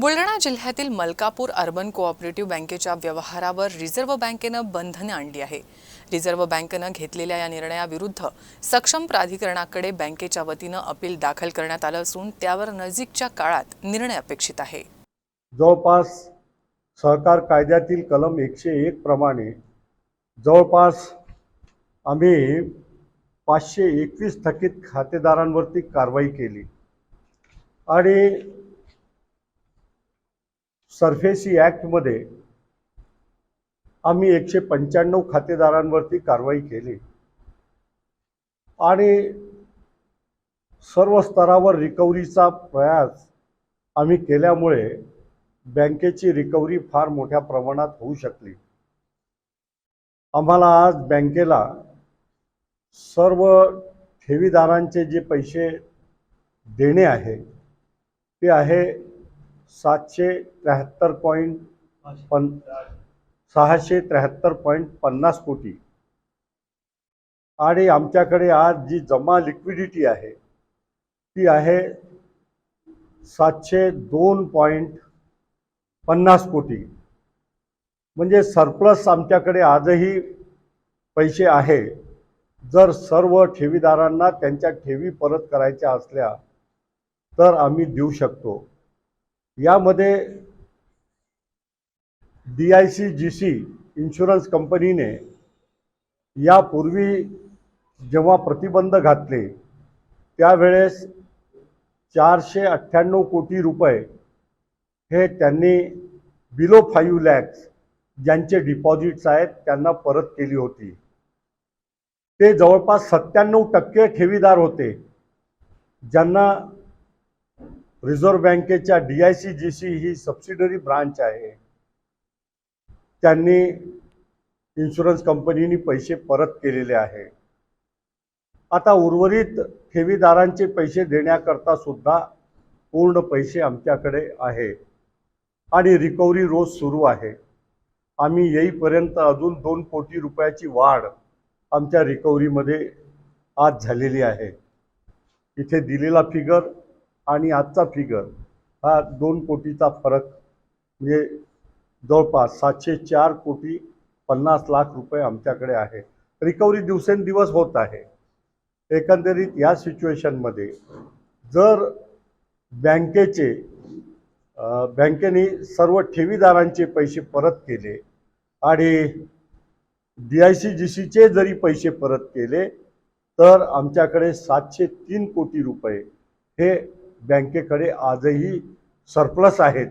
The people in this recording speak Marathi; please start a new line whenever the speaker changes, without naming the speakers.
बुलढाणा जिल्ह्यातील मलकापूर अर्बन कोऑपरेटिव्ह बँकेच्या व्यवहारावर रिझर्व्ह बँकेनं बंधने आणली आहे. रिझर्व्ह बँकेनं घेतलेल्या या निर्णयाविरुद्ध सक्षम प्राधिकरणाकडे बँकेच्या वतीनं अपील दाखल करण्यात आलं असून त्यावर नजीकच्या काळात निर्णय अपेक्षित आहे.
जवळपास सहकार कायद्यातील कलम एकशे एक प्रमाणे जवळपास आम्ही पाचशे एकवीस थकीत खातेदारांवरती कारवाई केली. आणि सरफेसी ॲक्टमध्ये आम्ही एकशे पंच्याण्णव खातेदारांवरती कारवाई केली. आणि सर्व स्तरावर रिकव्हरीचा प्रयास आम्ही केल्यामुळे बँकेची रिकव्हरी फार मोठ्या प्रमाणात होऊ शकली. आम्हाला आज बँकेला सर्व ठेवीदारांचे जे पैसे देणे आहे ते आहे सातशे त्र्याहत्तर पॉईंट पन सहाशे त्र्याहत्तर पॉईंट पन्नास कोटी. आणि आमच्याकडे आज जी जमा लिक्विडिटी आहे ती आहे सातशे दोन पॉईंट पन्नास कोटी. म्हणजे सरप्लस आमच्याकडे आजही पैसे आहे. जर सर्व ठेवीदारांना त्यांच्या ठेवी परत करायच्या असल्या तर आम्ही देऊ शकतो. यामध्ये D I C G C insurance कंपनीने यापूर्वी जेव्हा प्रतिबंध घातले त्यावेळेस चारशे अठ्ठ्याण्णव कोटी रुपये हे त्यांनी बिलो फाईव्ह लॅक्स ज्यांचे डिपॉझिट्स आहेत त्यांना परत केली होती. ते जवळपास सत्त्याण्णव टक्के ठेवीदार होते ज्यांना रिझर्व्ह बँकेच्या D I C G C he subsidiary branch आहे. त्यांनी इन्शुरन्स कंपनीनी पैसे परत केलेले आहे. आता उर्वरित ठेवीदारांचे पैसे देण्याकरता सुद्धा पूर्ण पैसे आमच्याकडे आहे. आणि रिकव्हरी रोज सुरू आहे. आम्ही येईपर्यंत अजून दोन कोटी रुपयाची वाढ आमच्या रिकव्हरीमध्ये आज झालेली आहे. इथे दिलेला फिगर आणि आजचा फिगर हा दोन कोटीचा फरक म्हणजे जवळपास सातशे चार कोटी पन्नास लाख रुपये आमच्याकडे आहे. रिकव्हरी दिवसेंदिवस होत आहे. एकंदरीत या सिच्युएशनमध्ये जर बँकेचे बँकेने सर्व ठेवीदारांचे पैसे परत केले आणि डी आय सी जी सीचे जरी पैसे परत केले तर आमच्याकडे सातशे तीन कोटी रुपये हे बँकेकडे आजही सरप्लस आहेत.